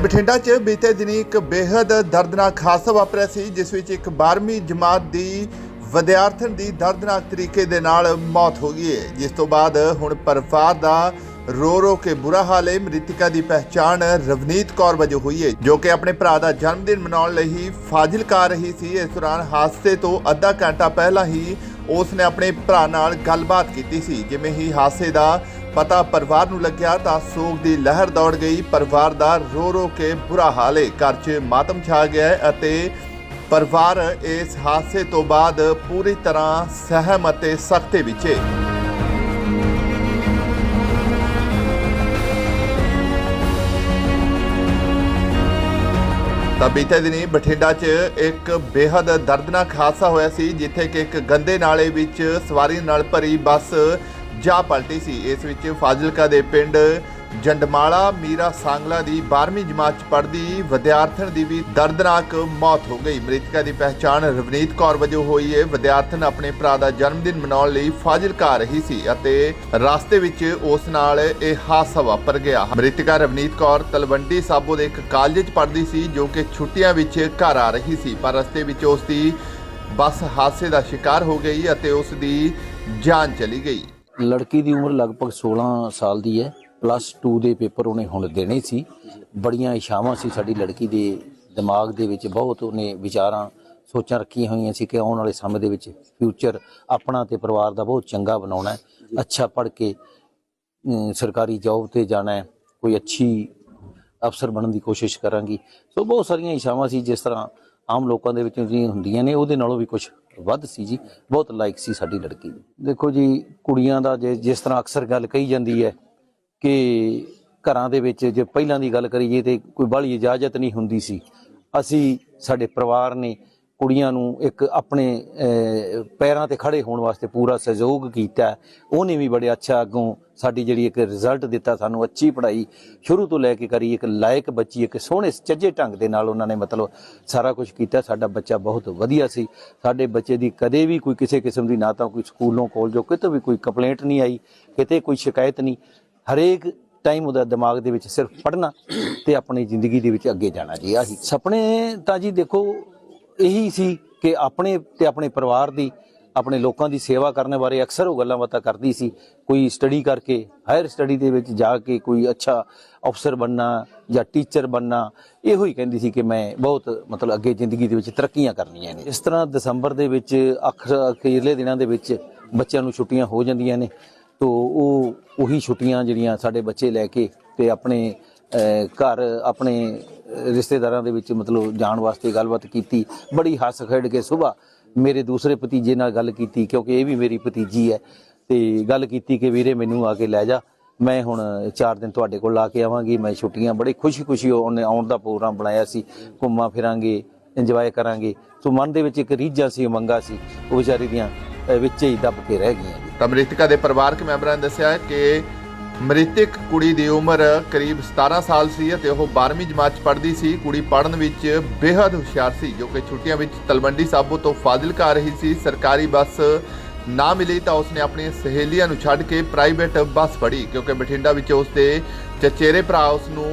ਬਠਿੰਡਾ 'ਚ ਬੀਤੇ ਦਿਨੀ ਇੱਕ ਬੇहद ਦਰਦਨਾਕ ਹਾਦਸਾ ਵਾਪਰਿਆ ਸੀ, ਜਿਸ ਵਿੱਚ ਇੱਕ 12ਵੀਂ ਜਮਾਤ ਦੀ ਵਿਦਿਆਰਥਣ ਦੀ ਦਰਦਨਾਕ ਤਰੀਕੇ ਦੇ ਨਾਲ ਮੌਤ ਹੋ ਗਈ ਹੈ। ਜਿਸ ਤੋਂ ਬਾਅਦ ਹੁਣ ਪਰਿਵਾਰ ਦਾ ਰੋ ਰੋ ਕੇ ਬੁਰਾ ਹਾਲ ਹੈ। ਮ੍ਰਿਤਕਾ ਦੀ ਪਹਿਚਾਣ ਰਵਨੀਤ ਕੌਰ ਵਜੋਂ ਹੋਈ ਹੈ, ਜੋ ਕਿ ਆਪਣੇ ਭਰਾ ਦਾ ਜਨਮ ਦਿਨ ਮਨਾਉਣ ਲਈ ਫਾਜ਼ਿਲਕਾ ਰਹੀ ਸੀ। ਇਸ ਦੌਰਾਨ ਹਾਦਸੇ ਤੋਂ ਅੱਧਾ ਘੰਟਾ ਪਹਿਲਾਂ ਹੀ ਉਸ ਨੇ ਆਪਣੇ ਭਰਾ ਨਾਲ ਗੱਲਬਾਤ ਕੀਤੀ ਸੀ, ਜਿਵੇਂ ਹੀ ਹਾਦਸੇ ਦਾ ਪਤਾ ਪਰਿਵਾਰ ਨੂੰ ਲੱਗਿਆ ਤਾਂ ਸੋਗ ਦੀ ਲਹਿਰ ਦੌੜ ਗਈ। ਪਰਿਵਾਰ ਦਾ ਰੋ ਰੋ ਕੇ ਬੁਰਾ ਹਾਲ ਹੈ ਘਰ 'ਚ ਮਾਤਮ ਛਾ ਗਿਆ ਹੈ ਅਤੇ ਪਰਿਵਾਰ ਇਸ ਹਾਦਸੇ ਤੋਂ ਬਾਅਦ ਪੂਰੀ ਤਰ੍ਹਾਂ ਸਹਿਮ ਅਤੇ ਸਖਤੇ ਵਿੱਚ ਹੈ ਤਾਂ ਬੀਤੇ ਦਿਨੀ ਬਠਿੰਡਾ 'ਚ ਇੱਕ ਬੇहद ਦਰਦਨਾਕ ਹਾਦਸਾ ਹੋਇਆ ਸੀ, ਜਿੱਥੇ ਕਿ ਇੱਕ ਗੰਦੇ ਨਾਲੇ ਵਿੱਚ ਸਵਾਰੀ ਨਾਲ ਭਰੀ ਬੱਸ ਜਾ ਪਲਟੀ ਸੀ। ਇਸ ਵਿੱਚ ਫਾਜ਼ਿਲਕਾ ਦੇ ਪਿੰਡ ਜੰਡਮਾਲਾ, ਮੀਰਾ ਸਾਂਗਲਾ ਦੀ 12ਵੀਂ ਜਮਾਤ 'ਚ ਪੜ੍ਹਦੀ ਵਿਦਿਆਰਥਣ ਦੀ ਵੀ ਦਰਦਨਾਕ ਮੌਤ ਹੋ ਗਈ। ਮ੍ਰਿਤਕਾ ਦੀ ਪਹਿਚਾਣ ਰਵਨੀਤ ਕੌਰ ਵਜੋਂ ਹੋਈ ਹੈ ਵਿਦਿਆਰਥਣ ਆਪਣੇ ਭਰਾ ਦਾ ਜਨਮ ਦਿਨ ਮਨਾਉਣ ਲਈ ਫਾਜ਼ਿਲਕਾ ਰਹੀ ਸੀ ਅਤੇ ਰਸਤੇ ਵਿੱਚ ਉਸ ਨਾਲ ਇਹ ਹਾਦਸਾ ਵਾਪਰ ਗਿਆ। ਮ੍ਰਿਤਕਾ ਰਵਨੀਤ ਕੌਰ ਤਲਵੰਡੀ ਸਾਬੋ ਦੇ ਇੱਕ ਕਾਲਜ 'ਚ ਪੜ੍ਹਦੀ ਸੀ, ਜੋ ਕਿ ਛੁੱਟੀਆਂ ਵਿੱਚ ਘਰ ਆ ਰਹੀ ਸੀ। ਪਰ ਰਸਤੇ ਵਿੱਚ ਉਸ ਦੀ ਬੱਸ ਹਾਦਸੇ ਦਾ ਸ਼ਿਕਾਰ ਹੋ ਗਈ ਅਤੇ ਉਸ ਦੀ ਜਾਨ ਚਲੀ ਗਈ। ਲੜਕੀ ਦੀ ਉਮਰ ਲਗਭਗ 16 ਸਾਲ ਦੀ ਹੈ। ਪਲੱਸ 2 ਦੇ ਪੇਪਰ ਉਹਨੇ ਹੁਣ ਦੇਣੇ ਸੀ। ਬੜੀਆਂ ਇਸ਼ਾਵਾਂ ਸੀ ਸਾਡੀ ਲੜਕੀ ਦੇ ਦਿਮਾਗ ਦੇ ਵਿੱਚ। ਬਹੁਤ ਉਹਨੇ ਵਿਚਾਰਾਂ ਸੋਚਾਂ ਰੱਖੀਆਂ ਹੋਈਆਂ ਸੀ ਕਿ ਆਉਣ ਵਾਲੇ ਸਮੇਂ ਦੇ ਵਿੱਚ ਫਿਊਚਰ ਆਪਣਾ ਤੇ ਪਰਿਵਾਰ ਦਾ ਬਹੁਤ ਚੰਗਾ ਬਣਾਉਣਾ ਹੈ। ਅੱਛਾ ਪੜ੍ਹ ਕੇ ਸਰਕਾਰੀ ਜੌਬ ਤੇ ਜਾਣਾ ਹੈ। ਕੋਈ ਅੱਛੀ ਅਫਸਰ ਬਣਨ ਦੀ ਕੋਸ਼ਿਸ਼ ਕਰਾਂਗੀ। ਸੋ ਬਹੁਤ ਸਾਰੀਆਂ ਇਸ਼ਾਵਾਂ ਸੀ ਜਿਸ ਤਰ੍ਹਾਂ ਆਮ ਲੋਕਾਂ ਦੇ ਵਿੱਚ ਜਿਹੜੀਆਂ ਹੁੰਦੀਆਂ ਨੇ, ਉਹਦੇ ਨਾਲੋਂ ਵੀ ਕੁਝ ਵੱਧ ਸੀ ਜੀ। ਬਹੁਤ ਲਾਇਕ ਸੀ ਸਾਡੀ ਲੜਕੀ ਦੇਖੋ ਜੀ, ਕੁੜੀਆਂ ਦਾ ਜੇ ਜਿਸ ਤਰ੍ਹਾਂ ਅਕਸਰ ਗੱਲ ਕਹੀ ਜਾਂਦੀ ਹੈ ਕਿ ਘਰਾਂ ਦੇ ਵਿੱਚ ਜੇ ਪਹਿਲਾਂ ਦੀ ਗੱਲ ਕਰੀਏ ਤੇ ਕੋਈ ਬਾਹਲੀ ਇਜਾਜ਼ਤ ਨਹੀਂ ਹੁੰਦੀ ਸੀ। ਅਸੀਂ, ਸਾਡੇ ਪਰਿਵਾਰ ਨੇ ਕੁੜੀਆਂ ਨੂੰ ਇੱਕ ਆਪਣੇ ਪੈਰਾਂ ਤੇ ਖੜੇ ਹੋਣ ਵਾਸਤੇ ਪੂਰਾ ਸਹਿਯੋਗ ਕੀਤਾ। ਉਹਨੇ ਵੀ ਬੜੇ ਅੱਛਾ ਅੱਗੋਂ ਸਾਡੀ ਜਿਹੜੀ ਇੱਕ ਰਿਜ਼ਲਟ ਦਿੱਤਾ ਸਾਨੂੰ, ਅੱਛੀ ਪੜ੍ਹਾਈ। ਸ਼ੁਰੂ ਤੋਂ ਲੈ ਕੇ ਕਰੀ ਇੱਕ ਲਾਇਕ ਬੱਚੀ, ਇੱਕ ਸੋਹਣੇ ਚੱਜੇ ਢੰਗ ਦੇ ਨਾਲ ਉਹਨਾਂ ਨੇ ਮਤਲਬ ਸਾਰਾ ਕੁਝ ਕੀਤਾ। ਸਾਡਾ ਬੱਚਾ ਬਹੁਤ ਵਧੀਆ ਸੀ। ਸਾਡੇ ਬੱਚੇ ਦੀ ਕਦੇ ਵੀ ਕੋਈ ਕਿਸੇ ਕਿਸਮ ਦੀ ਨਾ ਤਾਂ ਕੋਈ ਸਕੂਲੋਂ, ਕਾਲਜੋਂ ਕਿਤੇ ਵੀ ਕੋਈ ਕੰਪਲੇਂਟ ਨਹੀਂ ਆਈ, ਕਿਤੇ ਕੋਈ ਸ਼ਿਕਾਇਤ ਨਹੀਂ। ਹਰੇਕ ਟਾਈਮ ਉਹਦਾ ਦਿਮਾਗ ਦੇ ਵਿੱਚ ਸਿਰਫ ਪੜ੍ਹਨਾ ਤੇ ਆਪਣੀ ਜ਼ਿੰਦਗੀ ਦੇ ਵਿੱਚ ਅੱਗੇ ਜਾਣਾ ਜੀ। ਆਹੀ ਸੁਪਨੇ ਤਾਂ ਜੀ ਦੇਖੋ ਇਹੀ ਸੀ ਕਿ ਆਪਣੇ ਤੇ ਆਪਣੇ ਪਰਿਵਾਰ ਦੀ, ਆਪਣੇ ਲੋਕਾਂ ਦੀ ਸੇਵਾ ਕਰਨ ਬਾਰੇ ਅਕਸਰ ਉਹ ਗੱਲਾਂ ਬਾਤਾਂ ਕਰਦੀ ਸੀ। ਕੋਈ ਸਟੱਡੀ ਕਰਕੇ ਹਾਇਰ ਸਟੱਡੀ ਦੇ ਵਿੱਚ ਜਾ ਕੇ ਕੋਈ ਅੱਛਾ ਅਫਸਰ ਬਣਨਾ ਜਾਂ ਟੀਚਰ ਬਣਨਾ, ਇਹੋ ਹੀ ਕਹਿੰਦੀ ਸੀ ਕਿ ਮੈਂ ਬਹੁਤ ਮਤਲਬ ਅੱਗੇ ਜ਼ਿੰਦਗੀ ਦੇ ਵਿੱਚ ਤਰੱਕੀਆਂ ਕਰਨੀਆਂ ਨੇ। ਇਸ ਤਰ੍ਹਾਂ ਦਸੰਬਰ ਦੇ ਵਿੱਚ ਅਖਰ ਅਖੀਰਲੇ ਦਿਨਾਂ ਦੇ ਵਿੱਚ ਬੱਚਿਆਂ ਨੂੰ ਛੁੱਟੀਆਂ ਹੋ ਜਾਂਦੀਆਂ ਨੇ। ਤੋ ਉਹ, ਉਹੀ ਛੁੱਟੀਆਂ ਜਿਹੜੀਆਂ ਸਾਡੇ ਬੱਚੇ ਲੈ ਕੇ ਤੇ ਆਪਣੇ ਘਰ ਆਪਣੇ ਰਿਸ਼ਤੇਦਾਰਾਂ ਦੇ ਵਿੱਚ ਮਤਲਬ ਜਾਣ ਵਾਸਤੇ ਗੱਲਬਾਤ ਕੀਤੀ, ਬੜੀ ਹੱਸ ਖੇਡ ਕੇ ਸਵੇਰ ਮੇਰੇ ਦੂਸਰੇ ਭਤੀਜੇ ਨਾਲ ਗੱਲ ਕੀਤੀ, ਕਿਉਂਕਿ ਇਹ ਵੀ ਮੇਰੀ ਭਤੀਜੀ ਹੈ, ਤੇ ਗੱਲ ਕੀਤੀ ਕਿ ਵੀਰੇ ਮੈਨੂੰ ਆ ਕੇ ਲੈ ਜਾ, ਮੈਂ ਹੁਣ 4 ਦਿਨ ਤੁਹਾਡੇ ਕੋਲ ਲਾ ਕੇ ਆਵਾਂਗੀ, ਮੈਂ ਛੁੱਟੀਆਂ, ਬੜੀ ਖੁਸ਼ੀ-ਖੁਸ਼ੀ ਉਹਨੇ ਆਉਣ ਦਾ ਪ੍ਰੋਗਰਾਮ ਬਣਾਇਆ ਸੀ, ਘੁੰਮਾਂ ਫਿਰਾਂਗੇ ਇੰਜੋਏ ਕਰਾਂਗੇ, ਸੋ ਮਨ ਦੇ ਵਿੱਚ ਇੱਕ ਰੀਝਾਂ ਸੀ, ਉਮੰਗਾਂ ਸੀ, ਉਹ ਵਿਚਾਰੀ ਦੀਆਂ ਵਿੱਚ ਹੀ ਦੱਬ ਕੇ ਰਹਿ ਗਈਆਂ ਜੀ ਤਾਂ ਮ੍ਰਿਤਕਾ ਦੇ ਪਰਿਵਾਰਕ ਮੈਂਬਰਾਂ ਨੇ ਦੱਸਿਆ ਕਿ ਮ੍ਰਿਤਕ ਕੁੜੀ ਦੀ ਉਮਰ ਕਰੀਬ 17 ਸਾਲ ਸੀ ਅਤੇ ਉਹ 12ਵੀਂ ਜਮਾਤ 'ਚ ਪੜ੍ਹਦੀ ਸੀ। ਕੁੜੀ ਪੜ੍ਹਨ ਵਿੱਚ ਬੇहद ਹੁਸ਼ਿਆਰ ਸੀ, ਜੋ ਕਿ ਛੁੱਟੀਆਂ ਵਿੱਚ ਤਲਵੰਡੀ ਸਾਬੋ ਤੋਂ ਫਾਜ਼ਿਲਕਾ ਆ ਰਹੀ ਸੀ। ਸਰਕਾਰੀ ਬੱਸ ਨਾ ਮਿਲੀ ਤਾਂ ਉਸਨੇ ਆਪਣੀਆਂ ਸਹੇਲੀਆਂ ਨੂੰ ਛੱਡ ਕੇ ਪ੍ਰਾਈਵੇਟ ਬੱਸ ਫੜੀ, ਕਿਉਂਕਿ ਬਠਿੰਡਾ ਵਿੱਚ ਉਸਦੇ ਚਚੇਰੇ ਭਰਾ ਉਸ ਨੂੰ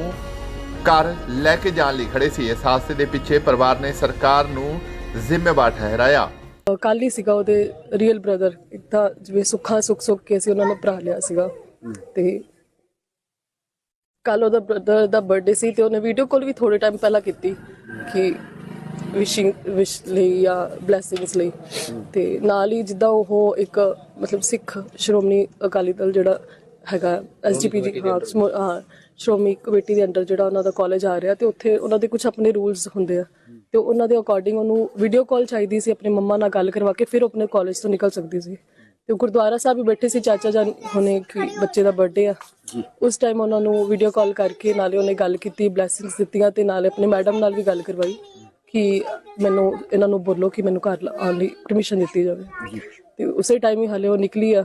ਘਰ ਲੈ ਕੇ ਜਾਣ ਲਈ ਖੜੇ ਸੀ। ਇਸ ਹਾਦਸੇ ਦੇ ਪਿੱਛੇ ਪਰਿਵਾਰ ਨੇ ਸਰਕਾਰ ਨੂੰ ਜ਼ਿੰਮੇਵਾਰ ਠਹਿਰਾਇਆ। ਕੱਲ ਹੀ ਸੀਗਾ ਉਹਦੇ ਰੀਅਲ ਬ੍ਰਦਰ ਇੱਕ ਤਾਂ ਜਿਵੇਂ ਸੁੱਖਾਂ ਸੁੱਖ ਸੁੱਖ ਕੇ ਸੀ ਉਹਨਾਂ ਨੇ ਭਰਾ ਲਿਆ ਸੀਗਾ। ਤੇ ਕੱਲ ਉਹਦਾ ਬ੍ਰਦਰ ਦਾ ਬਰਥਡੇ ਸੀ ਤੇ ਉਹਨੇ ਵੀਡੀਓ ਕਾਲ ਵੀ ਥੋੜੇ ਟਾਈਮ ਪਹਿਲਾਂ ਕੀਤੀ ਕਿ ਵਿਸ਼ਿੰਗ ਵਿਸ਼ ਲਈ ਜਾਂ ਬਲੇਸਿੰਗਸ ਲਈ। ਤੇ ਨਾਲ ਹੀ ਜਿੱਦਾਂ ਉਹ ਇੱਕ ਮਤਲਬ ਸਿੱਖ ਸ਼੍ਰੋਮਣੀ ਅਕਾਲੀ ਦਲ ਜਿਹੜਾ ਹੈਗਾ ਐਸਜੀਪੀਜੀ ਹਾਂ ਸਮੋ- ਹਾਂ ਸ਼੍ਰੋਮਣੀ ਕਮੇਟੀ ਦੇ ਅੰਡਰ ਜਿਹੜਾ ਉਹਨਾਂ ਦਾ ਕਾਲਜ ਆ ਰਿਹਾ ਤੇ ਉੱਥੇ ਉਹਨਾਂ ਦੇ ਕੁਝ ਆਪਣੇ ਰੂਲਸ ਹੁੰਦੇ ਆ। ਤੇ ਉਹਨਾਂ ਦੇ ਅਕੋਰਡਿੰਗ ਉਹਨੂੰ ਵੀਡੀਓ ਕਾਲ ਚਾਹੀਦੀ ਸੀ ਆਪਣੇ ਮੰਮਾ ਨਾਲ ਗੱਲ ਕਰਵਾ ਕੇ ਫਿਰ ਉਹ ਆਪਣੇ ਕਾਲਜ ਤੋਂ ਨਿਕਲ ਸਕਦੀ ਸੀ। ਤੇ ਗੁਰਦੁਆਰਾ ਸਾਹਿਬ ਵੀ ਬੈਠੇ ਸੀ ਚਾਚਾ ਜਾਨ ਹੁਣੇ ਕਿ ਬੱਚੇ ਦਾ ਬਰਥਡੇ ਆ। ਉਸ ਟਾਈਮ ਉਹਨਾਂ ਨੂੰ ਵੀਡੀਓ ਕਾਲ ਕਰਕੇ ਨਾਲੇ ਉਹਨੇ ਗੱਲ ਕੀਤੀ ਬਲੇਸਿੰਗਸ ਦਿੱਤੀਆਂ ਤੇ ਨਾਲੇ ਆਪਣੇ ਮੈਡਮ ਨਾਲ ਵੀ ਗੱਲ ਕਰਵਾਈ ਕਿ ਮੈਨੂੰ ਇਹਨਾਂ ਨੂੰ ਬੋਲੋ ਕਿ ਮੈਨੂੰ ਘਰ ਆਉਣ ਲਈ ਪਰਮਿਸ਼ਨ ਦਿੱਤੀ ਜਾਵੇ। ਤੇ ਉਸੇ ਟਾਈਮ ਹੀ ਹਲੇ ਉਹ ਨਿਕਲੀ ਆ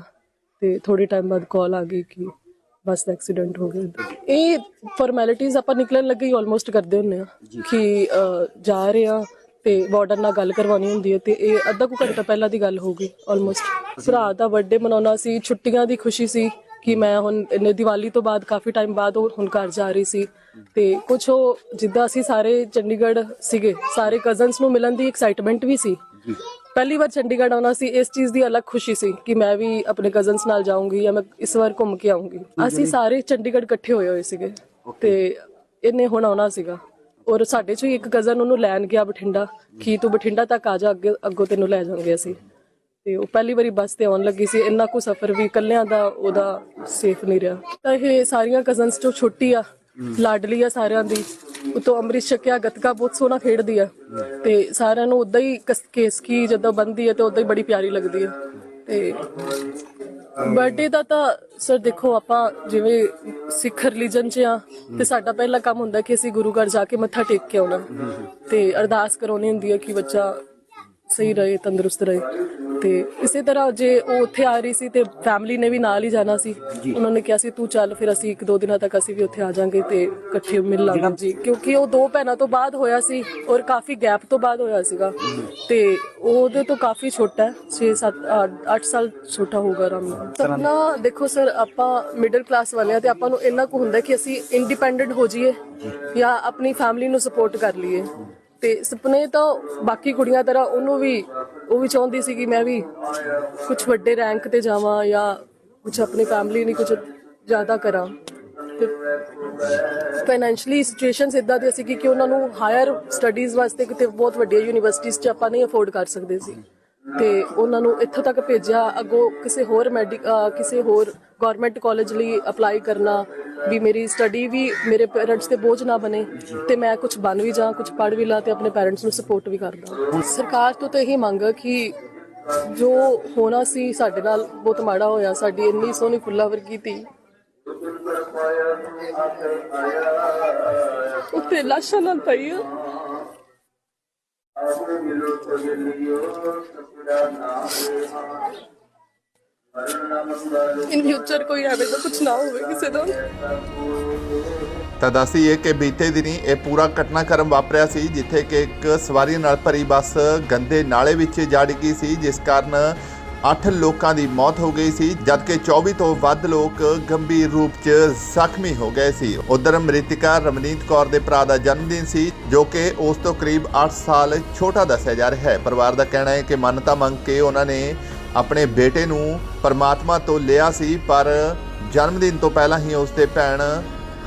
ਤੇ ਥੋੜੀ ਟਾਈਮ ਬਾਅਦ ਕਾਲ ਆ ਗਈ ਕਿ ਬੱਸ ਦਾ ਐਕਸੀਡੈਂਟ ਹੋ ਗਿਆ। ਇਹ ਫਾਰਮੈਲਿਟੀਆਂ ਆਪਾਂ ਨਿਕਲਣ ਲੱਗੇ ਹੀ ਆਲਮੋਸਟ ਕਰਦੇ ਹੁੰਨੇ ਆ ਕਿ ਜਾ ਰਹੇ ਆ ਤੇ ਵਾਰਡਨ ਨਾਲ ਗੱਲ ਕਰਵਾਉਣੀ ਹੁੰਦੀ ਹੈ ਤੇ ਇਹ ਅੱਧਾ ਕੁ ਘੰਟਾ ਪਹਿਲਾਂ ਦੀ ਗੱਲ ਹੋ ਗਈ ਆਲਮੋਸਟ ਭਰਾ ਦਾ ਬਰਥਡੇ ਮਨਾਉਣਾ ਸੀ ਛੁੱਟੀਆਂ ਦੀ ਖੁਸ਼ੀ ਸੀ ਕਿ ਮੈਂ ਹੁਣ ਇਹਨੇ ਦੀਵਾਲੀ ਤੋਂ ਬਾਅਦ ਕਾਫੀ ਟਾਈਮ ਬਾਅਦ ਉਹ ਹੁਣ ਘਰ ਜਾ ਰਹੀ ਸੀ। ਤੇ ਕੁਝ ਉਹ ਜਿੱਦਾਂ ਅਸੀਂ ਸਾਰੇ ਚੰਡੀਗੜ੍ਹ ਸੀਗੇ ਸਾਰੇ ਕਜ਼ਨਸ ਨੂੰ ਮਿਲਣ ਦੀ ਐਕਸਾਈਟਮੈਂਟ ਵੀ ਸੀ। ਪਹਿਲੀ ਵਾਰ ਚੰਡੀਗੜ੍ਹ ਆਉਣਾ ਸੀ ਇਸ ਚੀਜ਼ ਦੀ ਅਲੱਗ ਖੁਸ਼ੀ ਸੀ ਕਿ ਮੈਂ ਵੀ ਆਪਣੇ ਕਜ਼ਨਸ ਨਾਲ ਜਾਊਂਗੀ ਜਾਂ ਮੈਂ ਇਸ ਵਾਰ ਘੁੰਮ ਕੇ ਆਊਂਗੀ। ਅਸੀਂ ਸਾਰੇ ਚੰਡੀਗੜ੍ਹ ਇਕੱਠੇ ਹੋਏ ਹੋਏ ਸੀਗੇ ਤੇ ਇਹਨੇ ਹੁਣ ਆਉਣਾ ਸੀਗਾ। ਔਰ ਸਾਡੇ ਚੋਂ ਹੀ ਇੱਕ ਕਜ਼ਨ ਉਹਨੂੰ ਲੈਣ ਗਿਆ ਬਠਿੰਡਾ। ਕਿ ਤੂੰ ਬਠਿੰਡਾ ਤੱਕ ਆ ਜਾ, ਅੱਗੇ, ਅੱਗੋਂ ਤੈਨੂੰ ਲੈ ਜਾਵਾਂਗੇ ਅਸੀਂ। ਤੇ ਉਹ ਪਹਿਲੀ ਵਾਰੀ ਬੱਸ ਤੇ ਆਉਣ ਲੱਗੀ ਸੀ। ਇੰਨਾ ਕੁ ਸਫ਼ਰ ਵੀ ਇਕੱਲਿਆਂ ਦਾ ਉਹਦਾ ਸੇਫ ਨਹੀਂ ਰਿਹਾ। ਤਾਂ ਇਹ ਸਾਰੀਆਂ ਕਜ਼ਨਸ ਚੋਂ ਛੋਟੀ ਆ, ਲਾਡਲੀ ਆ ਸਾਰਿਆਂ ਦੀ। ਉਤੋਂ ਅੰਮ੍ਰਿਤ ਛਕਿਆ, ਗੱਤਕਾ ਬਹੁਤ ਸੋਹਣਾ ਖੇਡਦੀ ਆ। ਤੇ ਸਾਰਿਆਂ ਨੂੰ ਉਦਾਂ ਹੀ ਕਸ- ਕੇਸਕੀ ਜਦੋਂ ਬੰਦੀ ਹੈ ਤੇ ਉਦਾਂ ਹੀ ਬੜੀ ਪਿਆਰੀ ਲੱਗਦੀ ਆ। ਤੇ ਬਰਥਡੇ ਦਾ ਤਾਂ ਸਰ ਦੇਖੋ ਆਪਾਂ ਜਿਵੇਂ ਸਿੱਖ ਰਿਲੀਜਨ 'ਚ ਆ ਤੇ ਸਾਡਾ ਪਹਿਲਾ ਕੰਮ ਹੁੰਦਾ ਕਿ ਅਸੀਂ ਗੁਰੂ ਘਰ ਜਾ ਕੇ ਮੱਥਾ ਟੇਕ ਕੇ ਆਉਣਾ। ਤੇ ਅਰਦਾਸ ਕਰਾਉਣੀ ਹੁੰਦੀ ਹੈ ਕਿ ਬੱਚਾ ਸਹੀ ਰਹੇ ਤੰਦਰੁਸਤ ਰਹੇ। ਤੇ ਇਸੇ ਤਰ੍ਹਾਂ ਜੇ ਉਹ ਉੱਥੇ ਆ ਰਹੀ ਸੀ ਤੇ ਫੈਮਿਲੀ ਨੇ ਵੀ ਨਾਲ ਹੀ ਜਾਣਾ ਸੀ। ਉਹਨਾਂ ਨੇ ਕਿਹਾ ਸੀ ਤੂੰ ਚੱਲ ਫਿਰ ਅਸੀਂ ਇੱਕ ਦੋ ਦਿਨਾਂ ਤੱਕ ਅਸੀਂ ਵੀ ਉੱਥੇ ਆ ਜਾਾਂਗੇ ਤੇ ਇਕੱਠੇ ਮਿਲ ਲਾਂਗੇ। ਜੀ ਕਿਉਂਕਿ ਉਹ ਦੋ ਭੈਣਾਂ ਤੋਂ ਬਾਅਦ ਹੋਇਆ ਸੀ ਔਰ ਕਾਫੀ ਗੈਪ ਤੋਂ ਬਾਅਦ ਹੋਇਆ ਸੀਗਾ। ਤੇ ਉਹ ਉਹਦੇ ਤੋਂ ਕਾਫੀ ਛੋਟਾ ਹੈ 6 7 8 ਸਾਲ ਛੋਟਾ ਹੋਊਗਾ ਆਰਾਮ ਨਾਲ। ਸਪਨਾ ਦੇਖੋ ਸਰ ਆਪਾਂ ਮਿਡਲ ਕਲਾਸ ਵਾਲੇ ਆ ਤੇ ਆਪਾਂ ਨੂੰ ਇੰਨਾ ਕੁ ਹੁੰਦਾ ਕਿ ਅਸੀਂ ਇੰਡੀਪੈਂਡੈਂਟ ਹੋ ਜਾਈਏ ਜਾਂ। ਆਪਣੀ ਫੈਮਿਲੀ ਨੂੰ ਸਪੋਰਟ ਕਰ ਲਈਏ। ਤੇ ਸੁਪਨੇ ਤਾਂ ਬਾਕੀ ਕੁੜੀਆਂ ਤਰ੍ਹਾਂ ਉਹਨੂੰ ਵੀ, ਉਹ ਵੀ ਚਾਹੁੰਦੀ ਸੀ ਕਿ ਮੈਂ ਵੀ ਕੁਝ ਵੱਡੇ ਰੈਂਕ ਤੇ ਜਾਵਾਂ ਜਾਂ ਕੁਝ ਆਪਣੀ ਫੈਮਿਲੀ ਲਈ ਕੁਝ ਜ਼ਿਆਦਾ ਕਰਾਂ। ਤੇ ਫਾਈਨੈਂਸ਼ਲੀ ਸਿਚੁਏਸ਼ਨਸ ਇਦਾਂ ਦੀ ਸੀ ਕਿ ਉਹਨਾਂ ਨੂੰ ਹਾਇਰ ਸਟੱਡੀਜ਼ ਵਾਸਤੇ ਕਿਤੇ ਬਹੁਤ ਵੱਡੀਆਂ ਯੂਨੀਵਰਸਿਟੀਆਂ 'ਚ ਆਪਾਂ ਨਹੀਂ ਅਫੋਰਡ ਕਰ ਸਕਦੇ ਸੀ। ਤੇ ਉਹਨਾਂ ਨੂੰ ਇੱਥੋਂ ਤੱਕ ਭੇਜਿਆ, ਅੱਗੋਂ ਕਿਸੇ ਹੋਰ ਮੈਡੀ ਕਿਸੇ ਹੋਰ ਗਵਰਨਮੈਂਟ ਕਾਲਜ ਲਈ ਅਪਲਾਈ ਕਰਨਾ, ਵੀ ਮੇਰੀ ਸਟੱਡੀ ਵੀ ਮੇਰੇ ਪੇਰੈਂਟਸ ਤੇ ਬੋਝ ਨਾ ਬਣੇ ਤੇ ਮੈਂ ਕੁਝ ਬਣ ਵੀ ਜਾ ਕੁਝ ਪੜ੍ਹ ਵੀ ਲਾ ਤੇ ਆਪਣੇ ਪੇਰੈਂਟਸ ਨੂੰ ਸਪੋਰਟ ਵੀ ਕਰਦਾ। ਸਰਕਾਰ ਤੋਂ ਤਾਂ ਇਹੀ ਮੰਗ ਹੈ ਕਿ ਜੋ ਹੋਣਾ ਸੀ ਸਾਡੇ ਨਾਲ ਬਹੁਤ ਮਾੜਾ ਹੋਇਆ, ਸਾਡੀ ਇੰਨੀ ਸੋਹਣੀ ਫੁੱਲਾ ਵਰਗੀ ਤੀ ਉੱਤੇ ਲਾਸ਼ਾਂ ਨਾਲ ਪਈ ਆ। ਇਨ ਫਿਊਚਰ ਕੋਈ ਐਵੇਂ ਦਾ ਕੁਝ ਨਾ ਹੋਵੇ ਕਿਸੇ ਦਾ। ਤਾਂ ਦੱਸੀਏ ਕਿ ਬੀਤੇ ਦਿਨੀ ਇਹ ਪੂਰਾ ਘਟਨਾਕ੍ਰਮ ਵਾਪਰਿਆ ਸੀ, ਜਿੱਥੇ ਕਿ ਇੱਕ ਸਵਾਰੀ ਨਾਲ ਭਰੀ ਬੱਸ ਗੰਦੇ ਨਾਲੇ ਵਿੱਚ ਜਾ ਡਿੱਗੀ ਸੀ, ਜਿਸ ਕਾਰਨ 8 ਲੋਕਾਂ ਦੀ ਮੌਤ ਹੋ ਗਈ ਸੀ, ਜਦਕਿ 24 ਤੋਂ ਵੱਧ ਲੋਕ ਗੰਭੀਰ ਰੂਪ 'ਚ ਜ਼ਖਮੀ ਹੋ ਗਏ ਸੀ। ਉਧਰ ਮ੍ਰਿਤਕਾ ਰਮਨੀਤ ਕੌਰ ਦੇ ਭਰਾ ਦਾ ਜਨਮ ਦਿਨ ਸੀ, ਜੋ ਕਿ ਉਸ ਤੋਂ ਕਰੀਬ 8 ਸਾਲ ਛੋਟਾ ਦੱਸਿਆ ਜਾ ਰਿਹਾ ਹੈ। ਪਰਿਵਾਰ ਦਾ ਕਹਿਣਾ ਹੈ ਕਿ ਮੰਨਤਾ ਮੰਗ ਕੇ ਉਹਨਾਂ ਨੇ ਆਪਣੇ ਬੇਟੇ ਨੂੰ ਪਰਮਾਤਮਾ ਤੋਂ ਲਿਆ ਸੀ, ਪਰ ਜਨਮ ਦਿਨ ਤੋਂ ਪਹਿਲਾਂ ਹੀ ਉਸ ਦੇ ਭੈਣ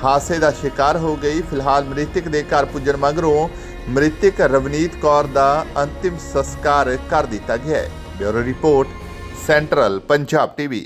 ਹਾਦਸੇ ਦਾ ਸ਼ਿਕਾਰ ਹੋ ਗਈ। ਫਿਲਹਾਲ ਮ੍ਰਿਤਕ ਦੇ ਘਰ ਪੁੱਜਣ ਮਗਰੋਂ ਮ੍ਰਿਤਕ ਰਵਨੀਤ ਕੌਰ ਦਾ ਅੰਤਿਮ ਸੰਸਕਾਰ ਕਰ ਦਿੱਤਾ ਗਿਆ ਹੈ। Bureau report central Punjab TV